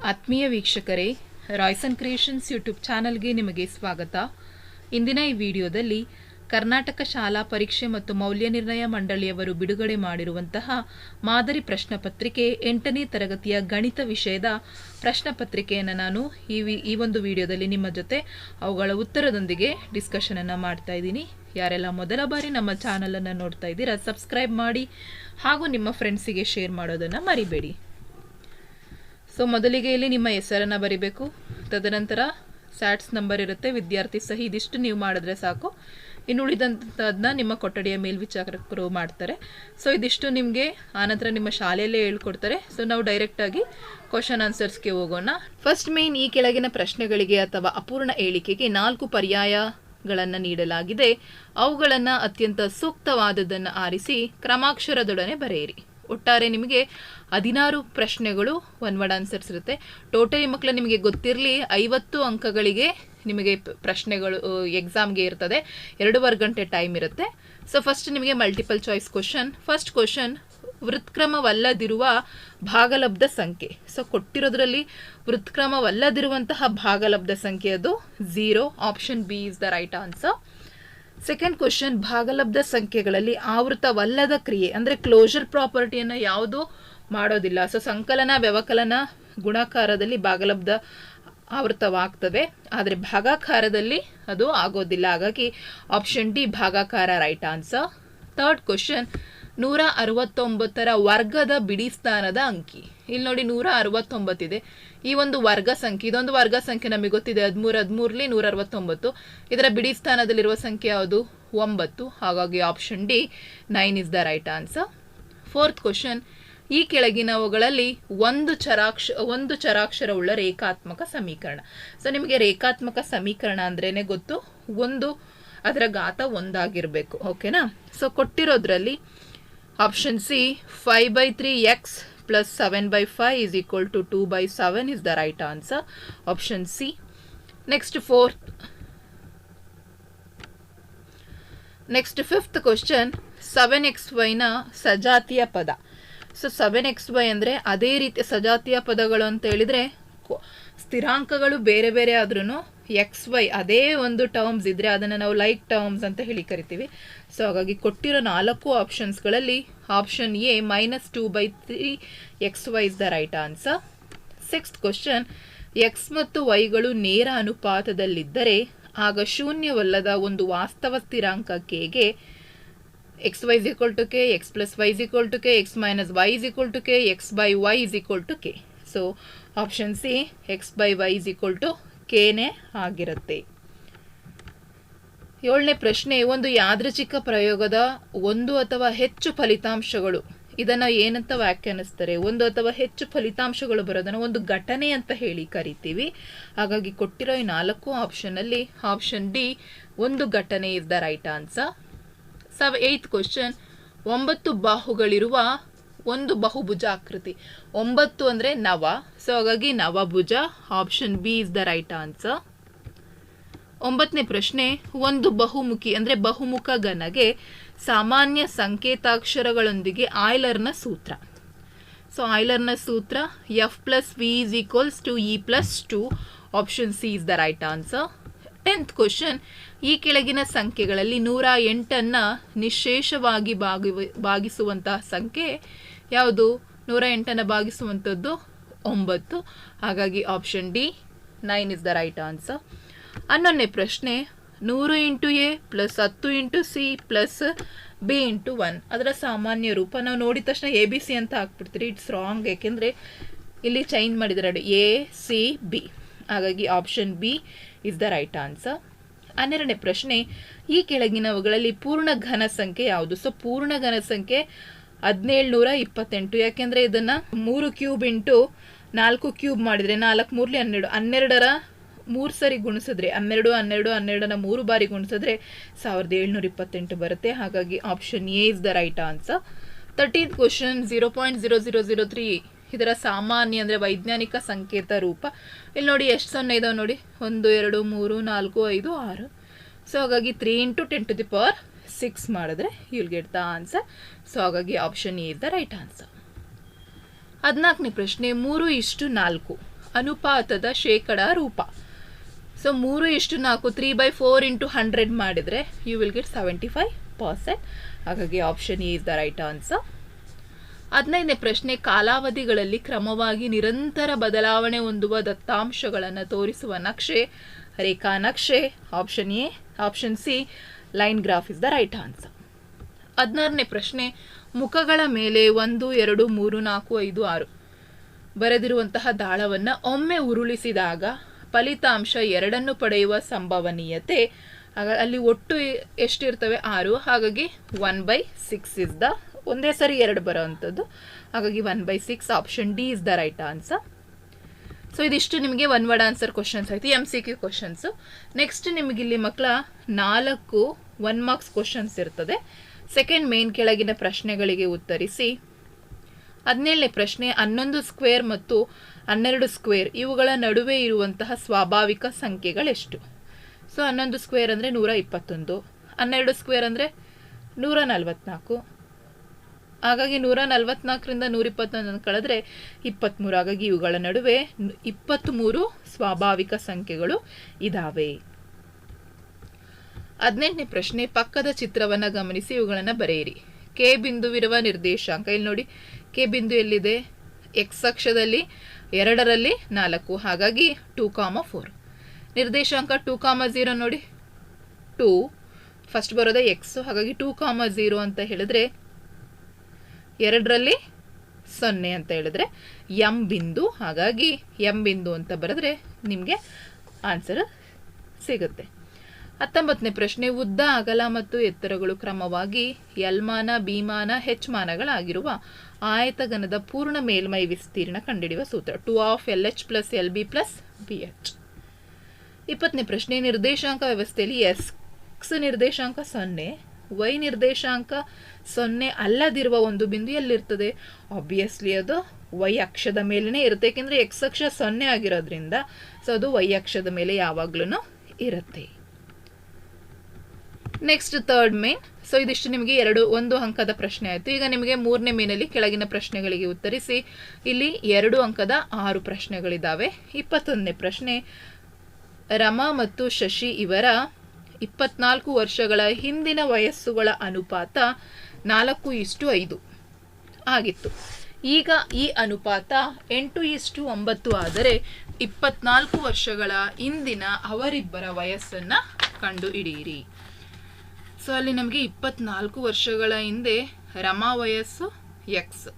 ಆತ್ಮೀಯ ವೀಕ್ಷಕರೇ Royson creations YouTube ಚಾನಲ್ಗೆ ನಿಮಗೆ ಸ್ವಾಗತ. ಇಂದಿನ ಈ ವಿಡಿಯೋದಲ್ಲಿ ಕರ್ನಾಟಕ ಶಾಲಾ ಪರೀಕ್ಷೆ ಮತ್ತು ಮೌಲ್ಯ ನಿರ್ಣಯ ಮಂಡಳಿಯವರು ಬಿಡುಗಡೆ ಮಾಡಿರುವಂತಹ ಮಾದರಿ ಪ್ರಶ್ನೆಪತ್ರಿಕೆ ಎಂಟನೇ ತರಗತಿಯ ಗಣಿತ ವಿಷಯದ ಪ್ರಶ್ನೆ ಪತ್ರಿಕೆಯನ್ನು ನಾನು ಈ ಈ ಒಂದು ವಿಡಿಯೋದಲ್ಲಿ ನಿಮ್ಮ ಜೊತೆ ಅವುಗಳ ಉತ್ತರದೊಂದಿಗೆ ಡಿಸ್ಕಷನನ್ನು ಮಾಡ್ತಾ ಇದ್ದೀನಿ. ಯಾರೆಲ್ಲ ಮೊದಲ ಬಾರಿ ನಮ್ಮ ಚಾನಲನ್ನು ನೋಡ್ತಾ ಇದ್ದೀರಾ ಸಬ್ಸ್ಕ್ರೈಬ್ ಮಾಡಿ ಹಾಗೂ ನಿಮ್ಮ ಫ್ರೆಂಡ್ಸಿಗೆ ಶೇರ್ ಮಾಡೋದನ್ನು ಮರಿಬೇಡಿ. ಸೊ ಮೊದಲಿಗೆ ಇಲ್ಲಿ ನಿಮ್ಮ ಹೆಸರನ್ನು ಬರಿಬೇಕು. ತದನಂತರ ಸ್ಯಾಟ್ಸ್ ನಂಬರ್ ಇರುತ್ತೆ. ವಿದ್ಯಾರ್ಥಿ ಸಹಿ ಇದಿಷ್ಟು ನೀವು ಮಾಡಿದ್ರೆ ಸಾಕು. ಇನ್ನು ಉಳಿದಂಥದ್ದನ್ನ ನಿಮ್ಮ ಕೊಠಡಿಯ ಮೇಲ್ವಿಚಾರಕರು ಮಾಡ್ತಾರೆ. ಸೊ ಇದಿಷ್ಟು ನಿಮಗೆ ಆನಂತರ ನಿಮ್ಮ ಶಾಲೆಯಲ್ಲೇ ಹೇಳ್ಕೊಡ್ತಾರೆ. ಸೊ ನಾವು ಡೈರೆಕ್ಟಾಗಿ ಕ್ವಶನ್ ಆನ್ಸರ್ಸ್ಗೆ ಹೋಗೋಣ. ಫಸ್ಟ್ ಮೇನ್ ಈ ಕೆಳಗಿನ ಪ್ರಶ್ನೆಗಳಿಗೆ ಅಥವಾ ಅಪೂರ್ಣ ಹೇಳಿಕೆಗೆ ನಾಲ್ಕು ಪರ್ಯಾಯಗಳನ್ನು ನೀಡಲಾಗಿದೆ. ಅವುಗಳನ್ನು ಅತ್ಯಂತ ಸೂಕ್ತವಾದದ್ದನ್ನು ಆರಿಸಿ ಕ್ರಮಾಕ್ಷರದೊಡನೆ ಬರೆಯಿರಿ. ಒಟ್ಟಾರೆ ನಿಮಗೆ ಹದಿನಾರು ಪ್ರಶ್ನೆಗಳು ಒನ್ ವರ್ಡ್ ಆನ್ಸರ್ಸ್ ಇರುತ್ತೆ. ಟೋಟಲಿ ಮಕ್ಕಳು ನಿಮಗೆ ಗೊತ್ತಿರಲಿ ಐವತ್ತು ಅಂಕಗಳಿಗೆ ನಿಮಗೆ ಪ್ರಶ್ನೆಗಳು ಎಕ್ಸಾಮ್ಗೆ ಇರ್ತದೆ. ಎರಡೂವರೆ ಗಂಟೆ ಟೈಮ್ ಇರುತ್ತೆ. ಸೊ ಫಸ್ಟ್ ನಿಮಗೆ multiple choice question first question ವೃತ್ಕ್ರಮವಲ್ಲದಿರುವ ಭಾಗಲಬ್ಧ ಸಂಖ್ಯೆ. ಸೊ ಕೊಟ್ಟಿರೋದ್ರಲ್ಲಿ ವೃತ್ಕ್ರಮವಲ್ಲದಿರುವಂತಹ ಭಾಗಲಬ್ಧ ಸಂಖ್ಯೆ ಅದು zero option B is the right answer second question ಭಾಗಲಬ್ಧ ಸಂಖ್ಯೆಗಳಲ್ಲಿ ಆವೃತವಲ್ಲದ ಕ್ರಿಯೆ, ಅಂದರೆ ಕ್ಲೋಸರ್ ಪ್ರಾಪರ್ಟಿಯನ್ನು ಯಾವುದು ಮಾಡೋದಿಲ್ಲ. ಸೊ ಸಂಕಲನ, ವ್ಯವಕಲನ, ಗುಣಾಕಾರದಲ್ಲಿ ಭಾಗಲಬ್ಧ ಆವೃತವಾಗ್ತದೆ ಆದರೆ ಭಾಗಾಕಾರದಲ್ಲಿ ಅದು ಆಗೋದಿಲ್ಲ. ಹಾಗಾಗಿ ಆಪ್ಷನ್ ಡಿ ಭಾಗಾಕಾರ ರೈಟ್ ಆನ್ಸರ್ ಥರ್ಡ್ ಕ್ವಶನ್ ನೂರ ಅರವತ್ತೊಂಬತ್ತರ ವರ್ಗದ ಬಿಡಿ ಸ್ಥಾನದ ಅಂಕಿ. ಇಲ್ಲಿ ನೋಡಿ ನೂರ ಅರವತ್ತೊಂಬತ್ತಿದೆ. ಈ ಒಂದು ವರ್ಗ ಸಂಖ್ಯೆ, ಇದೊಂದು ವರ್ಗ ಸಂಖ್ಯೆ ನಮಗೆ ಗೊತ್ತಿದೆ. ಹದಿಮೂರು, ಹದಿಮೂರಲಿ ನೂರ ಅರವತ್ತೊಂಬತ್ತು ಇದರ ಬಿಡಿ ಸ್ಥಾನದಲ್ಲಿರುವ ಸಂಖ್ಯೆ ಯಾವುದು? ಒಂಬತ್ತು. ಹಾಗಾಗಿ option D nine is the right answer fourth question ಈ ಕೆಳಗಿನವುಗಳಲ್ಲಿ ಒಂದು ಚರಾಕ್ಷ, ಒಂದು ಚರಾಕ್ಷರವುಳ್ಳ ರೇಖಾತ್ಮಕ ಸಮೀಕರಣ. ಸೊ ನಿಮಗೆ ರೇಖಾತ್ಮಕ ಸಮೀಕರಣ ಅಂದ್ರೇನೆ ಗೊತ್ತು. ಒಂದು ಅದರ ಗಾತ ಒಂದಾಗಿರಬೇಕು. ಓಕೆನಾ so ಕೊಟ್ಟಿರೋದ್ರಲ್ಲಿ option C five by three X plus seven by five is equal to two by seven is the right answer option C next fourth next fifth question seven X ವೈನ ಸಜಾತಿಯ ಪದ ಸೊ ಸೆವೆನ್ ಎಕ್ಸ್ ವೈ ಅಂದರೆ ಅದೇ ರೀತಿ ಸಜಾತಿಯ ಪದಗಳು ಅಂತ ಹೇಳಿದರೆ ಕೊ- ಸ್ಥಿರಾಂಕಗಳು ಬೇರೆ ಬೇರೆ ಆದ್ರೂ ಎಕ್ಸ್ ವೈ ಅದೇ ಒಂದು ಟರ್ಮ್ಸ್ ಇದ್ದರೆ ಅದನ್ನು ನಾವು ಲೈಕ್ ಟರ್ಮ್ಸ್ ಅಂತ ಹೇಳಿ ಕರಿತೀವಿ. ಸೊ ಹಾಗಾಗಿ ಕೊಟ್ಟಿರೋ ನಾಲ್ಕು ಆಪ್ಷನ್ಸ್ಗಳಲ್ಲಿ option A minus two by three X Y is the right answer sixth question X ಮತ್ತು ವೈಗಳು ನೇರ ಅನುಪಾತದಲ್ಲಿದ್ದರೆ ಆಗ ಶೂನ್ಯವಲ್ಲದ ಒಂದು ವಾಸ್ತವ ಸ್ಥಿರಾಂಕ ಕೆಗೆ X Y equal to K X plus Y equal to K X minus Y is equal to K X by Y is equal to K so option C X by Y is equal to ಕೆನೇ ಆಗಿರುತ್ತೆ. ಏಳನೇ ಪ್ರಶ್ನೆ, ಒಂದು ಯಾದೃಚ್ಛಿಕ ಪ್ರಯೋಗದ ಒಂದು ಅಥವಾ ಹೆಚ್ಚು ಫಲಿತಾಂಶಗಳು. ಇದನ್ನು ಏನಂತ ವ್ಯಾಖ್ಯಾನಿಸ್ತಾರೆ? ಒಂದು ಅಥವಾ ಹೆಚ್ಚು ಫಲಿತಾಂಶಗಳು ಬರೋದನ್ನ ಒಂದು ಘಟನೆ ಅಂತ ಹೇಳಿ ಕರಿತೀವಿ. ಹಾಗಾಗಿ ಕೊಟ್ಟಿರೋ ಈ ನಾಲ್ಕು ಆಪ್ಷನಲ್ಲಿ ಆಪ್ಷನ್ ಡಿ ಒಂದು ಘಟನೆ is the right answer so eighth question ಒಂಬತ್ತು ಬಾಹುಗಳಿರುವ ಒಂದು ಬಹುಭುಜ ಆಕೃತಿ. ಒಂಬತ್ತು ಅಂದರೆ ನವ. ಸೊ ಹಾಗಾಗಿ ನವಭುಜ option B is the right answer ಒಂಬತ್ತನೇ ಪ್ರಶ್ನೆ, ಒಂದು ಬಹುಮುಖಿ ಅಂದರೆ ಬಹುಮುಖ ಘನಗೆ ಸಾಮಾನ್ಯ ಸಂಕೇತಾಕ್ಷರಗಳೊಂದಿಗೆ ಆಯ್ಲರ್ನ ಸೂತ್ರ. ಸೊ ಆಯ್ಲರ್ನ ಸೂತ್ರ F plus V is equals to E plus two option C is the right answer tenth question ಈ ಕೆಳಗಿನ ಸಂಖ್ಯೆಗಳಲ್ಲಿ ನೂರ ಎಂಟನ್ನು ನಿಶೇಷವಾಗಿ ಭಾಗಿ ಭಾಗಿಸುವಂತಹ ಸಂಖ್ಯೆ ಯಾವುದು? ನೂರ ಎಂಟನ್ನು ಭಾಗಿಸುವಂಥದ್ದು ಒಂಬತ್ತು. ಹಾಗಾಗಿ option D nine is the right answer ಹನ್ನೊಂದನೇ ಪ್ರಶ್ನೆ, ನೂರು ಇಂಟು ಎ ಪ್ಲಸ್ ಹತ್ತು into C plus B into one. ಅದರ ಸಾಮಾನ್ಯ ರೂಪ ನಾವು ನೋಡಿದ ತಕ್ಷಣ ಎ, ಬಿ, ಸಿ ಅಂತ ಹಾಕ್ಬಿಡ್ತೀರಿ. ಇಟ್ಸ್ ರಾಂಗ್ ಏಕೆಂದರೆ ಇಲ್ಲಿ ಚೇಂಜ್ ಮಾಡಿದ್ದಾರೆ ಎ, ಸಿ, ಬಿ. ಹಾಗಾಗಿ option B is the right answer ಹನ್ನೆರಡನೇ ಪ್ರಶ್ನೆ, ಈ ಕೆಳಗಿನವುಗಳಲ್ಲಿ ಪೂರ್ಣ ಘನ ಸಂಖ್ಯೆ ಯಾವುದು? ಸೊ ಪೂರ್ಣ ಘನ ಸಂಖ್ಯೆ ಹದಿನೇಳುನೂರ ಇಪ್ಪತ್ತೆಂಟು ಯಾಕೆಂದರೆ ಇದನ್ನು ಮೂರು ಕ್ಯೂಬ್ ಇಂಟು ನಾಲ್ಕು ಕ್ಯೂಬ್ ಮಾಡಿದರೆ ನಾಲ್ಕು ಮೂರ್ಲಿ ಹನ್ನೆರಡು. ಹನ್ನೆರಡರ ಮೂರು ಸರಿ ಗುಣಿಸಿದ್ರೆ, ಹನ್ನೆರಡು ಹನ್ನೆರಡು, ಹನ್ನೆರಡನ ಮೂರು ಬಾರಿ ಗುಣಿಸಿದ್ರೆ ಸಾವಿರದ ಏಳ್ನೂರ ಇಪ್ಪತ್ತೆಂಟು ಬರುತ್ತೆ. ಹಾಗಾಗಿ option A is the right answer thirteen question zero point zero zero zero three ಇದರ ಸಾಮಾನ್ಯ ಅಂದರೆ ವೈಜ್ಞಾನಿಕ ಸಂಕೇತ ರೂಪ. ಇಲ್ಲಿ ನೋಡಿ ಎಷ್ಟು ಸೊನ್ನೆ ಇದಾವೆ ನೋಡಿ? ಒಂದು, ಎರಡು, ಮೂರು, ನಾಲ್ಕು, ಐದು, ಆರು. ಸೊ ಹಾಗಾಗಿ three into ten to the power six ಮಾಡಿದ್ರೆ you'll get the answer so ಹಾಗಾಗಿ option A is the right answer ಹದಿನಾಲ್ಕನೇ ಪ್ರಶ್ನೆ, ಮೂರು ಇಷ್ಟು ನಾಲ್ಕು, ಅನುಪಾತದ ಶೇಕಡ ರೂಪ. ಸೊ ಮೂರು ಇಷ್ಟು ನಾಲ್ಕು three by four into hundred ಮಾಡಿದರೆ you will get seventy five percent ಹಾಗಾಗಿ option is the right answer ಹದಿನೈದನೇ ಪ್ರಶ್ನೆ, ಕಾಲಾವಧಿಗಳಲ್ಲಿ ಕ್ರಮವಾಗಿ ನಿರಂತರ ಬದಲಾವಣೆ ಹೊಂದುವ ದತ್ತಾಂಶಗಳನ್ನು ತೋರಿಸುವ ನಕ್ಷೆ, ರೇಖಾ ನಕ್ಷೆ option A option C line graph is the right answer ಹದಿನಾರನೇ ಪ್ರಶ್ನೆ, ಮುಖಗಳ ಮೇಲೆ ಒಂದು, ಎರಡು, ಮೂರು, ನಾಲ್ಕು, ಐದು, ಆರು. ಬರೆದಿರುವಂತಹ ದಾಳವನ್ನು ಒಮ್ಮೆ ಉರುಳಿಸಿದಾಗ ಫಲಿತಾಂಶ ಎರಡನ್ನು ಪಡೆಯುವ ಸಂಭವನೀಯತೆ ಅಲ್ಲಿ ಒಟ್ಟು ಎಷ್ಟಿರ್ತವೆ? ಆರು. ಹಾಗಾಗಿ one by six is the ಒಂದೇ ಸರಿ ಎರಡು ಬರೋ ಅಂಥದ್ದು ಹಾಗಾಗಿ one by six option D is the right answer so ಇದಿಷ್ಟು ನಿಮಗೆ ಒನ್ ವರ್ಡ್ ಆನ್ಸರ್ ಕ್ವಶನ್ಸ್ ಆಯಿತು M C Q questions next ನಿಮಗೆ ಇಲ್ಲಿ ಮಕ್ಕಳ ನಾಲ್ಕು ಒನ್ ಮಾರ್ಕ್ಸ್ ಕ್ವಶನ್ಸ್ ಇರ್ತದೆ. ಸೆಕೆಂಡ್ ಮೇನ್ ಕೆಳಗಿನ ಪ್ರಶ್ನೆಗಳಿಗೆ ಉತ್ತರಿಸಿ. ಹದಿನೇಳನೇ ಪ್ರಶ್ನೆ, ಹನ್ನೊಂದು ಸ್ಕ್ವೇರ್ ಮತ್ತು ಹನ್ನೆರಡು ಸ್ಕ್ವೇರ್ ಇವುಗಳ ನಡುವೆ ಇರುವಂತಹ ಸ್ವಾಭಾವಿಕ ಸಂಖ್ಯೆಗಳೆಷ್ಟು? ಸೊ ಹನ್ನೊಂದು ಸ್ಕ್ವೇರ್ ಅಂದರೆ ನೂರ ಇಪ್ಪತ್ತೊಂದು, ಹನ್ನೆರಡು ಸ್ಕ್ವೇರ್ ಅಂದರೆ ನೂರ ನಲ್ವತ್ನಾಲ್ಕು ಹಾಗಾಗಿ ನೂರ ನಲ್ವತ್ನಾಲ್ಕರಿಂದ ನೂರ ಇಪ್ಪತ್ತೊಂದನ್ನು ಕಳೆದ್ರೆ ಇಪ್ಪತ್ತ್ಮೂರು ಹಾಗಾಗಿ ಇವುಗಳ ನಡುವೆ ಇಪ್ಪತ್ತ್ಮೂರು ಸ್ವಾಭಾವಿಕ ಸಂಖ್ಯೆಗಳು ಇದ್ದಾವೆ ಹದಿನೆಂಟನೇ ಪ್ರಶ್ನೆ, ಪಕ್ಕದ ಚಿತ್ರವನ್ನು ಗಮನಿಸಿ, ಇವುಗಳನ್ನು ಬರೆಯಿರಿ. ಕೆ ಬಿಂದುವಿರುವ ನಿರ್ದೇಶಾಂಕ. ಇಲ್ಲಿ ನೋಡಿ, ಕೆ ಬಿಂದು ಎಲ್ಲಿದೆ? ಎಕ್ಸ್ ಅಕ್ಷದಲ್ಲಿ ಎರಡರಲ್ಲಿ ನಾಲ್ಕು. ಹಾಗಾಗಿ ಟೂ ಕಾಮ ಫೋರ್. ನಿರ್ದೇಶಾಂಕ ಟೂ ಕಾಮ ಝೀರೋ ನೋಡಿ. ಟೂ. ಫಸ್ಟ್ ಬರೋದೇ ಎಕ್ಸು ಹಾಗಾಗಿ ಟೂ ಕಾಮ ಝೀರೋ ಅಂತ ಹೇಳಿದ್ರೆ ಎರಡರಲ್ಲಿ ಸೊನ್ನೆ ಅಂತ ಹೇಳಿದ್ರೆ ಎಂ ಬಿಂದು. ಹಾಗಾಗಿ ಎಂ ಬಿಂದು ಅಂತ ಬರೆದ್ರೆ ನಿಮಗೆ ಆನ್ಸರ್ ಸಿಗುತ್ತೆ. ಹತ್ತೊಂಬತ್ತನೇ ಪ್ರಶ್ನೆ, ಉದ್ದ, ಅಗಲ ಮತ್ತು ಎತ್ತರಗಳು ಕ್ರಮವಾಗಿ ಎಲ್ಮಾನ ಬಿಮಾನ ಹೆಚ್ ಮಾನಗಳಾಗಿರುವ ಆಯತಗನದ ಪೂರ್ಣ ಮೇಲ್ಮೈ ವಿಸ್ತೀರ್ಣ ಕಂಡುಹಿಡಿಯುವ ಸೂತ್ರ. Two of L H plus L B plus B H. ಇಪ್ಪತ್ತನೇ ಪ್ರಶ್ನೆ, ನಿರ್ದೇಶಾಂಕ ವ್ಯವಸ್ಥೆಯಲ್ಲಿ ಎಕ್ಸ್ ನಿರ್ದೇಶಾಂಕ ಸೊನ್ನೆ. ವೈ ನಿರ್ದೇಶಾಂಕ ಸೊನ್ನೆ ಅಲ್ಲದಿರುವ ಒಂದು ಬಿಂದು ಎಲ್ಲಿರ್ತದೆ ಆಬ್ವಿಯಸ್ಲಿ ಅದು ವೈ ಅಕ್ಷದ ಮೇಲೇ ಇರುತ್ತೆ. ಏಕೆಂದರೆ ಎಕ್ಸ್ ಅಕ್ಷ ಸೊನ್ನೆ ಆಗಿರೋದ್ರಿಂದ ಸೊ ಅದು ವೈ ಅಕ್ಷದ ಮೇಲೆ ಯಾವಾಗ್ಲೂ ಇರುತ್ತೆ. ನೆಕ್ಸ್ಟ್ ಥರ್ಡ್ ಮೇನ್ ಸೊ ಇದಿಷ್ಟು ನಿಮಗೆ ಎರಡು, ಒಂದು ಅಂಕದ ಪ್ರಶ್ನೆ ಆಯಿತು. ಈಗ ನಿಮಗೆ ಮೂರನೇ ಮೇನಲ್ಲಿ ಕೆಳಗಿನ ಪ್ರಶ್ನೆಗಳಿಗೆ ಉತ್ತರಿಸಿ. ಇಲ್ಲಿ ಎರಡು ಅಂಕದ ಆರು ಪ್ರಶ್ನೆಗಳಿದ್ದಾವೆ ಇಪ್ಪತ್ತೊಂದನೇ ಪ್ರಶ್ನೆ, ರಮಾ ಮತ್ತು ಶಶಿ ಇವರ ಇಪ್ಪತ್ನಾಲ್ಕು ವರ್ಷಗಳ ಹಿಂದಿನ ವಯಸ್ಸುಗಳ ಅನುಪಾತ ನಾಲ್ಕು ಇಷ್ಟು ಐದು ಆಗಿತ್ತು. ಈಗ ಈ ಅನುಪಾತ ಎಂಟು ಇಷ್ಟು ಒಂಬತ್ತು ಆದರೆ ಇಪ್ಪತ್ನಾಲ್ಕು ವರ್ಷಗಳ ಹಿಂದಿನ ಅವರಿಬ್ಬರ ವಯಸ್ಸನ್ನು ಕಂಡುಹಿಡಿಯಿರಿ ಸೊ ಅಲ್ಲಿ ನಮಗೆ ಇಪ್ಪತ್ನಾಲ್ಕು ವರ್ಷಗಳ ಹಿಂದೆ ರಮಾ ವಯಸ್ಸು ಎಕ್ಸ್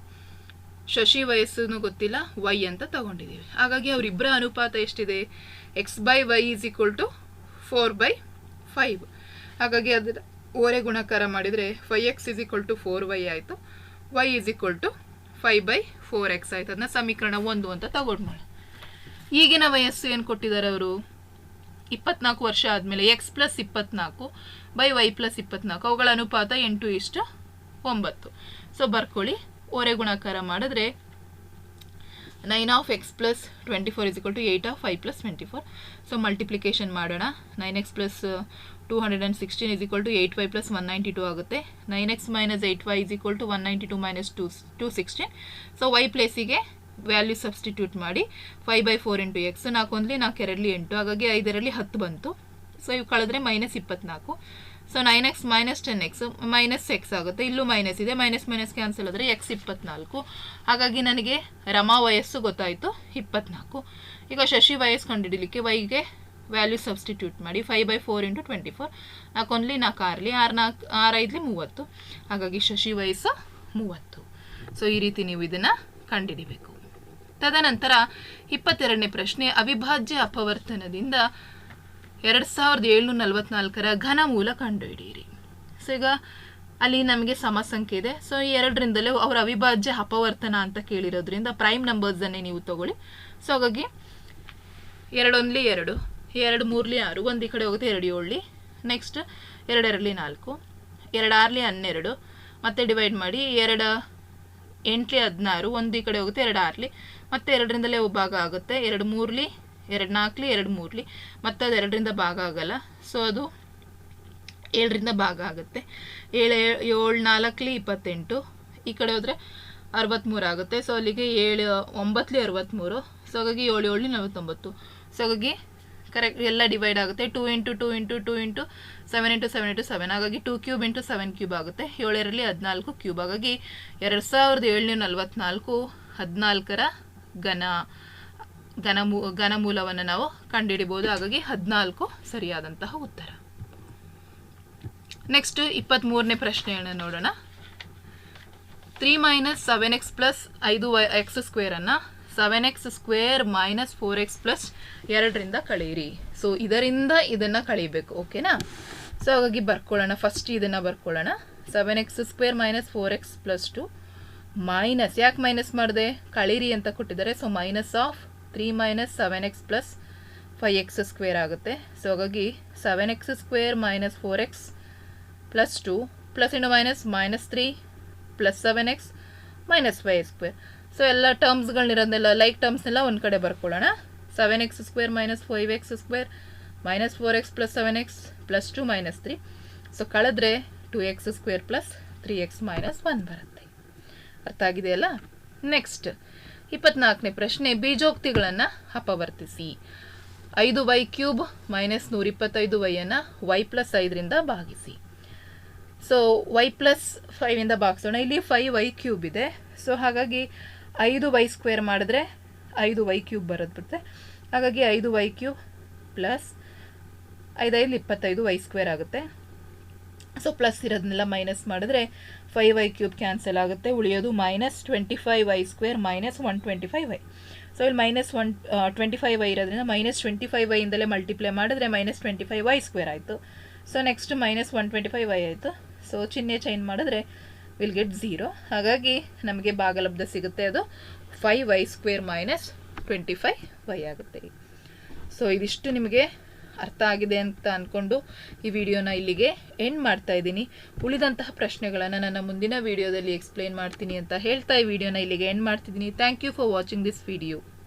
ಶಶಿ ವಯಸ್ಸು ಗೊತ್ತಿಲ್ಲ ವೈ ಅಂತ ತಗೊಂಡಿದ್ದೀವಿ ಹಾಗಾಗಿ ಅವರಿಬ್ಬರ ಅನುಪಾತ ಎಷ್ಟಿದೆ? X by Y is equal to four by five ಹಾಗಾಗಿ ಅದರ ಓರೆ ಗುಣಕಾರ ಮಾಡಿದರೆ five X is equal to four Y ಆಯಿತು. Y is equal to five by four X ಆಯಿತು. ಅದನ್ನ ಸಮೀಕರಣ ಒಂದು ಅಂತ ತಗೊಂಡ್ಮೇಲೆ ಈಗಿನ ವಯಸ್ಸು ಏನು ಕೊಟ್ಟಿದ್ದಾರೆ ಅವರು? ಇಪ್ಪತ್ನಾಲ್ಕು ವರ್ಷ ಆದಮೇಲೆ ಎಕ್ಸ್ ಪ್ಲಸ್ ಇಪ್ಪತ್ನಾಲ್ಕು ಬೈ ವೈ ಪ್ಲಸ್ ಇಪ್ಪತ್ನಾಲ್ಕು. ಅವುಗಳ ಅನುಪಾತ ಎಂಟು ಇಷ್ಟು ಒಂಬತ್ತು. ಸೊ ಬರ್ಕೊಳ್ಳಿ. ಓರೆ ಗುಣಾಕಾರ ಮಾಡಿದ್ರೆ nine of X plus twenty four is equal to eight of five plus twenty four so multiplication ಮಾಡೋಣ. Nine X plus two hundred and sixteen is equal to eight Y plus one ninety two ಆಗುತ್ತೆ. Nine X minus eight Y is equal to one ninety two minus two two sixteen so Y ಪ್ಲೇಸಿಗೆ value substitute ಮಾಡಿ five by four into X ನಾಲ್ಕು ಒಂದಲಿ ನಾಲ್ಕು ಎರಡಲಿ ಎಂಟು. ಹಾಗಾಗಿ ಐದರಲ್ಲಿ ಹತ್ತು ಬಂತು. ಸೊ ಇವು ಕಳೆದ್ರೆ ಮೈನಸ್ ಇಪ್ಪತ್ನಾಲ್ಕು. So nine X minus ten X minus X ಆಗುತ್ತೆ. ಇಲ್ಲೂ ಮೈನಸ್ ಇದೆ. ಮೈನಸ್ ಮೈನಸ್ ಕ್ಯಾನ್ಸಲ್ ಆದರೆ ಎಕ್ಸ್ ಇಪ್ಪತ್ನಾಲ್ಕು. ಹಾಗಾಗಿ ನನಗೆ ರಮಾ ವಯಸ್ಸು ಗೊತ್ತಾಯಿತು. ಇಪ್ಪತ್ನಾಲ್ಕು. ಈಗ ಶಶಿ ವಯಸ್ಸು ಕಂಡುಹಿಡಲಿಕ್ಕೆ ವೈಗೆ ವ್ಯಾಲ್ಯೂ ಸಬ್ಸ್ಟಿಟ್ಯೂಟ್ ಮಾಡಿ five by four into twenty four ನಾಲ್ಕು ಒಂದ್ಲಿ ನಾಲ್ಕು ಆರ್ಲಿ, ಆರು ನಾಲ್ಕು, ಆರು ಐದ್ಲಿ ಮೂವತ್ತು. ಹಾಗಾಗಿ ಶಶಿ ವಯಸ್ಸು ಮೂವತ್ತು. ಸೊ ಈ ರೀತಿ ನೀವು ಇದನ್ನು ಕಂಡುಹಿಡಿಬೇಕು. ತದನಂತರ ಇಪ್ಪತ್ತೆರಡನೇ ಪ್ರಶ್ನೆ, ಅವಿಭಾಜ್ಯ ಅಪವರ್ತನದಿಂದ ಎರಡು ಸಾವಿರದ ಏಳ್ನೂರ ನಲವತ್ನಾಲ್ಕರ ಘನಮೂಲ ಕಂಡುಹಿಡಿಯಿರಿ. ಸೊ ಈಗ ಅಲ್ಲಿ ನಮಗೆ ಸಮಸಂಖ್ಯೆ ಇದೆ. ಸೊ ಈ ಎರಡರಿಂದಲೇ ಅವರ ಅವಿಭಾಜ್ಯ ಅಪವರ್ತನ ಅಂತ ಕೇಳಿರೋದ್ರಿಂದ ಪ್ರೈಮ್ ನಂಬರ್ಸನ್ನೇ ನೀವು ತಗೊಳ್ಳಿ. ಸೊ ಹಾಗಾಗಿ ಎರಡೊಂದ್ಲಿ ಎರಡು ಎರಡು ಮೂರ್ಲಿ ಆರು, ಒಂದು ಈ ಕಡೆ ಹೋಗುತ್ತೆ ಎರಡು ಏಳ್ಲಿ. ನೆಕ್ಸ್ಟ್ ಎರಡೆರಡ್ಲಿ ನಾಲ್ಕು ಎರಡು ಹನ್ನೆರಡು, ಮತ್ತೆ ಡಿವೈಡ್ ಮಾಡಿ ಎರಡು ಎಂಟ್ಲಿ ಹದಿನಾರು, ಒಂದು ಈ ಕಡೆ ಹೋಗುತ್ತೆ ಎರಡು ಆರ್ಲಿ ಮತ್ತೆ ಎರಡರಿಂದಲೇ ಭಾಗ ಆಗುತ್ತೆ ಎರಡು ಮೂರ್ಲಿ ಎರಡು ನಾಲ್ಕಲಿ ಎರಡು ಮೂರಲಿ. ಮತ್ತು ಅದು ಎರಡರಿಂದ ಭಾಗ ಆಗಲ್ಲ. ಸೊ ಅದು ಏಳರಿಂದ ಭಾಗ ಆಗುತ್ತೆ. ಏಳು ಏಳು ನಾಲ್ಕಲಿ ಇಪ್ಪತ್ತೆಂಟು. ಈ ಕಡೆ ಹೋದರೆ ಅರವತ್ತ್ಮೂರು ಆಗುತ್ತೆ. ಸೊ ಅಲ್ಲಿಗೆ ಏಳು ಒಂಬತ್ತಲಿ ಅರವತ್ತ್ಮೂರು ಸೊ ಹಾಗಾಗಿ ಏಳು ಏಳು ನಲವತ್ತೊಂಬತ್ತು. ಸೊ ಹಾಗಾಗಿ ಕರೆಕ್ಟ್ ಎಲ್ಲ ಡಿವೈಡ್ ಆಗುತ್ತೆ. Two into two into two into seven into seven into seven. ಹಾಗಾಗಿ two cube into seven cube ಆಗುತ್ತೆ. ಏಳರಲ್ಲಿ ಹದಿನಾಲ್ಕು ಕ್ಯೂಬ್. ಹಾಗಾಗಿ ಎರಡು ಸಾವಿರದ ಏಳ್ನೂರ ನಲವತ್ತ್ನಾಲ್ಕು ಹದಿನಾಲ್ಕರ ಘನ. ಘನಮೂ, ಘನಮೂಲವನ್ನು ನಾವು ಕಂಡುಹಿಡಿಬೋದು. ಹಾಗಾಗಿ ಹದಿನಾಲ್ಕು ಸರಿಯಾದಂತಹ ಉತ್ತರ. ನೆಕ್ಸ್ಟ್ ಇಪ್ಪತ್ತ್ಮೂರನೇ ಪ್ರಶ್ನೆಯನ್ನು ನೋಡೋಣ. Three minus seven X plus ಐದು Y, X ಸ್ಕ್ವೇರನ್ನು seven X square minus four X plus ಎರಡರಿಂದ ಕಳೀರಿ ಸೊ ಇದರಿಂದ ಇದನ್ನು ಕಳೀಬೇಕು ಓಕೆನಾ ಸೊ ಹಾಗಾಗಿ ಬರ್ಕೊಳ್ಳೋಣ. ಫಸ್ಟ್ ಇದನ್ನು ಬರ್ಕೊಳ್ಳೋಣ. Seven X square minus four X plus two minus. ಯಾಕೆ ಮೈನಸ್ ಮಾಡಿದೆ? ಕಳೀರಿ ಅಂತ ಕೊಟ್ಟಿದ್ದಾರೆ. So minus of three minus seven X plus five X square ಆಗುತ್ತೆ. ಸೊ ಹಾಗಾಗಿ seven X square minus four X plus two plus into minus minus three plus seven X minus five square. So ಎಲ್ಲ ಟರ್ಮ್ಸ್ಗಳನ್ನಿರೋದೆಲ್ಲ like ಟರ್ಮ್ಸ್ನೆಲ್ಲ ಒಂದು ಕಡೆ ಬರ್ಕೊಳ್ಳೋಣ. Seven X square minus five X square minus four X plus seven X plus two minus three. So ಕಳೆದ್ರೆ two X square plus three X minus one ಬರುತ್ತೆ. ಅರ್ಥ ಆಗಿದೆಯಲ್ಲ? Next ಇಪ್ಪತ್ನಾಲ್ಕನೇ ಪ್ರಶ್ನೆ, ಬೀಜೋಕ್ತಿಗಳನ್ನು ಅಪವರ್ತಿಸಿ. ಐದು ವೈ ಕ್ಯೂಬ್ ಮೈನಸ್ ನೂರಿಪ್ಪತ್ತೈದು ವೈಯನ್ನು ವೈ ಪ್ಲಸ್ ಐದರಿಂದ ಭಾಗಿಸಿ. ಸೊ ವೈ ಪ್ಲಸ್ ಫೈವಿಂದ ಭಾಗಿಸೋಣ. ಇಲ್ಲಿ ಫೈ ವೈ ಕ್ಯೂಬ್ ಇದೆ. ಸೊ ಹಾಗಾಗಿ ಐದು ವೈ ಸ್ಕ್ವೇರ್ ಮಾಡಿದ್ರೆ ಐದು ವೈ ಕ್ಯೂಬ್ ಬರೋದು ಬಿಡುತ್ತೆ. ಹಾಗಾಗಿ ಐದು ವೈ ಕ್ಯೂಬ್ ಪ್ಲಸ್ ಐದೈದು ಇಪ್ಪತ್ತೈದು ವೈ ಸ್ಕ್ವೇರ್ ಆಗುತ್ತೆ. ಸೊ ಪ್ಲಸ್ ಇರೋದನ್ನೆಲ್ಲ ಮೈನಸ್ ಮಾಡಿದ್ರೆ ಫೈವ್ ವೈ ಕ್ಯೂಬ್ ಕ್ಯಾನ್ಸಲ್ ಆಗುತ್ತೆ. ಉಳಿಯೋದು minus twenty five Y square minus one twenty five Y so ಇಲ್ಲಿ minus one twenty five Y ಇರೋದ್ರಿಂದ ಮೈನಸ್ ಟ್ವೆಂಟಿ ಫೈವ್ ವೈಯಿಂದಲೇ ಮಲ್ಟಿಪ್ಲೈ ಮಾಡಿದ್ರೆ minus twenty five Y square ಆಯಿತು. So next minus one twenty five Y ಆಯಿತು. So ಚಿಹ್ನೆ chain ಮಾಡಿದ್ರೆ will get zero ಹಾಗಾಗಿ ನಮಗೆ ಭಾಗಲಬ್ಧ ಸಿಗುತ್ತೆ ಅದು five Y square minus twenty five Y ಆಗುತ್ತೆ. ಸೊ ಇದಿಷ್ಟು ನಿಮಗೆ ಅರ್ಥ ಆಗಿದೆ ಅಂತ ಅಂದ್ಕೊಂಡು ಈ ವಿಡಿಯೋನ ಇಲ್ಲಿಗೆ ಎಂಡ್ ಮಾಡ್ತಾ ಇದ್ದೀನಿ. ಉಳಿದಂತಹ ಪ್ರಶ್ನೆಗಳನ್ನು ನನ್ನ ಮುಂದಿನ ವಿಡಿಯೋದಲ್ಲಿ ಎಕ್ಸ್ಪ್ಲೇನ್ ಮಾಡ್ತೀನಿ ಅಂತ ಹೇಳ್ತಾ ಈ ವಿಡಿಯೋನ ಇಲ್ಲಿಗೆ ಎಂಡ್ ಮಾಡ್ತಿದ್ದೀನಿ. Thank you for watching this video